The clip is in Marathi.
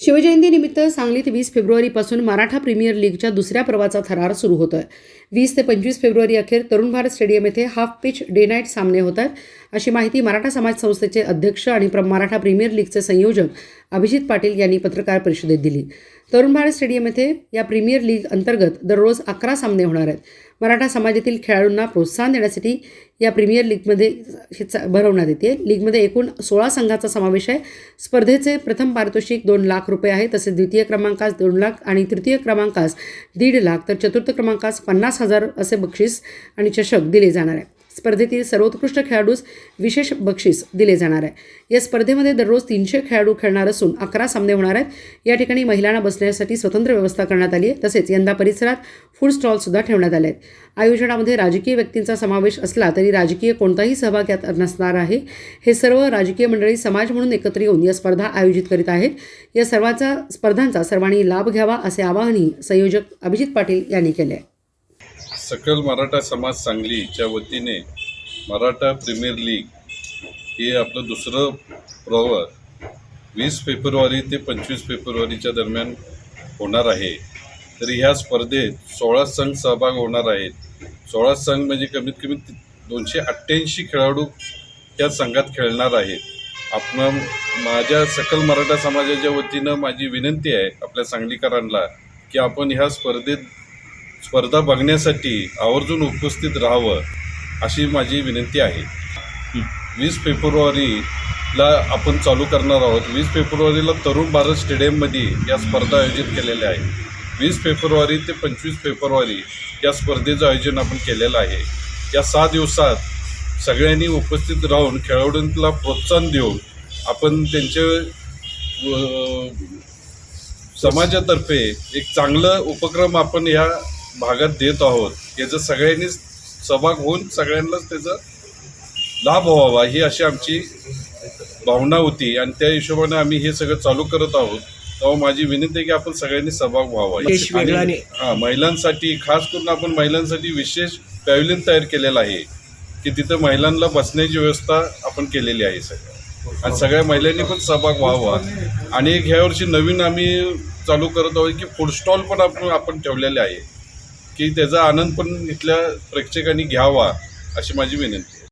शिवजयंतीनिमित्त सांगलीत वीस फेब्रुवारीपासून मराठा प्रीमियर लीगच्या दुसऱ्या पर्वाचा थरार सुरू होत आहे वीस ते पंचवीस फेब्रुवारी अखेर तरुण भारत स्टेडियम येथे हाफ पिच डे नाईट सामने होत आहेत अशी माहिती मराठा समाज संस्थेचे अध्यक्ष आणि प्र मराठा प्रीमियर लीगचे संयोजक अभिजित पाटील यांनी पत्रकार परिषदेत दिली. तरुण भारत स्टेडियम येथे या प्रीमियर लीग अंतर्गत दररोज अकरा सामने होणार आहेत. मराठा समाजातील खेळाडूंना प्रोत्साहन देण्यासाठी या प्रीमियर लीगमध्ये हे चा- भरवण्यात येते. लीगमध्ये एकूण सोळा संघाचा समावेश आहे. स्पर्धेचे प्रथम पारितोषिक दोन लाख रुपये आहे तसेच द्वितीय क्रमांकास दोन लाख आणि तृतीय क्रमांकास दीड लाख तर चतुर्थ क्रमांकास पन्नास हजार असे बक्षीस आणि चषक दिले जाणार आहे. स्पर्धेतील सर्वोत्कृष्ट खेळाडूस विशेष बक्षीस दिले जाणार आहे. या स्पर्धेमध्ये दररोज तीनशे खेळाडू खेळणार असून अकरा सामने होणार आहेत. या ठिकाणी महिलांना बसण्यासाठी स्वतंत्र व्यवस्था करण्यात आली आहे. तसेच यंदा परिसरात फूड स्टॉलसुद्धा ठेवण्यात आले आहेत. आयोजनामध्ये राजकीय व्यक्तींचा समावेश असला तरी राजकीय कोणताही सहभाग यात नसणार आहे. हे सर्व राजकीय मंडळी समाज म्हणून एकत्र येऊन या स्पर्धा आयोजित करीत आहेत. या सर्वांचा स्पर्धांचा सर्वांनी लाभ घ्यावा असे आवाहनही संयोजक अभिजित पाटील यांनी केले आहे. सकल मराठा समाज सांगलीच्या वतीने मराठा प्रीमियर लीग हे आपलं दुसरं प्रवर वीस फेब्रुवारी ते पंचवीस फेब्रुवारीच्या दरम्यान होणार आहे. तर ह्या स्पर्धेत सोळा संघ सहभाग होणार आहेत. सोळा संघ म्हणजे कमीत कमी दोनशे अठ्ठ्याऐंशी खेळाडू त्या संघात खेळणार आहेत. आपण माझ्या सकल मराठा समाजाच्या वतीनं माझी विनंती आहे आपल्या सांगलीकरांना की आपण ह्या स्पर्धेत स्पर्धा बघण्यासाठी आवर्जून उपस्थित राहावं अशी माझी विनंती आहे. वीस फेब्रुवारीला आपण चालू करणार आहोत. वीस फेब्रुवारीला तरुण भारत स्टेडियममध्ये या स्पर्धा आयोजित केलेल्या आहेत. वीस फेब्रुवारी ते पंचवीस फेब्रुवारी या स्पर्धेचं आयोजन आपण केलेलं आहे. या सहा दिवसात सगळ्यांनी उपस्थित राहून खेळाडूंना प्रोत्साहन देऊन आपण त्यांचे समाजातर्फे एक चांगलं उपक्रम आपण या भागात देत आहोत याचं सगळ्यांनी सहभाग होऊन सगळ्यांनाच त्याचा लाभ व्हावा ही अशी आमची भावना होती. आणि त्या हिशोबाने आम्ही हे सगळं चालू करत आहोत. तेव्हा माझी विनंती आहे की आपण सगळ्यांनी सहभाग व्हावा. हां महिलांसाठी खास करून आपण महिलांसाठी विशेष पॅव्हलियन तयार केलेलं आहे की तिथं महिलांना बसण्याची व्यवस्था आपण केलेली आहे सगळं. आणि सगळ्या महिलांनी पण सहभाग व्हावा. आणि एक ह्या वर्षी नवीन आम्ही चालू करत आहोत की फूड स्टॉल पण आपण आपण ठेवलेले आहे. की त्याचा आनंद पण इथल्या प्रेक्षकांनी घ्यावा अशी माझी विनंती आहे.